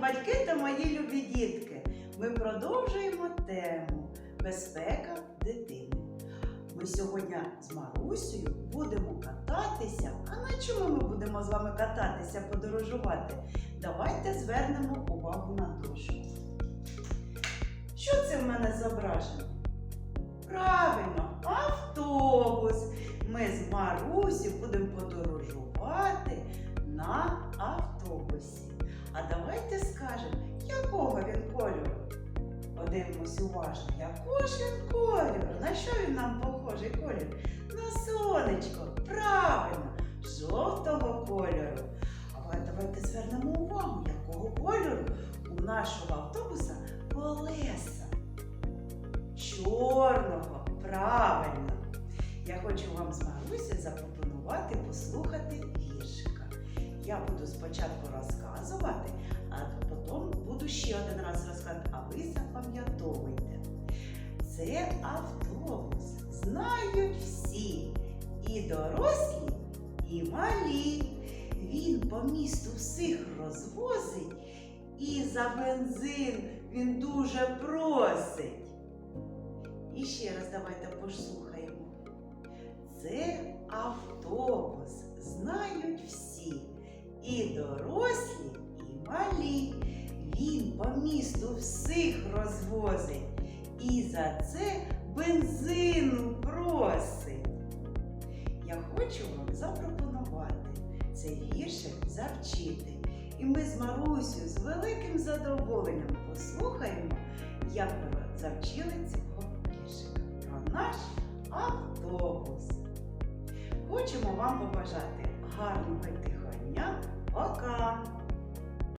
батьки та мої любі дітки. Ми продовжуємо тему безпека дитини. Ми сьогодні з Марусею будемо кататися. А на чому ми будемо з вами кататися, подорожувати? Давайте звернемо увагу на дошку. Що це в мене зображено? Правильно, автобус. Ми з Марусю будемо подорожувати на автобусі. А давайте скажемо, якого він кольору? Подивимось уважно, якого ж він кольору? На що він нам похожий колір? На сонечко, правильно, жовтого кольору. А давайте звернемо увагу, якого кольору у нашого автобуса колеса. Чорного, правильно. Я хочу вам з Марусі запропонувати послухати віршика. Я буду спочатку розказувати, а потім буду ще один раз розказувати, а ви запам'ятовуйте. Це автобус, знають всі, і дорослі, і малі. Він по місту всіх розвозить, і за бензин він дуже просить. І ще раз давайте послухаємо. Це дорослі, і малі. Він по місту всіх розвозить, і за це бензину просить. Я хочу вам запропонувати цей віршик завчити. І ми з Марусею з великим задоволенням послухаємо, як ви завчили цього віршика про наш автобус. Хочемо вам побажати гарного дня. Пока!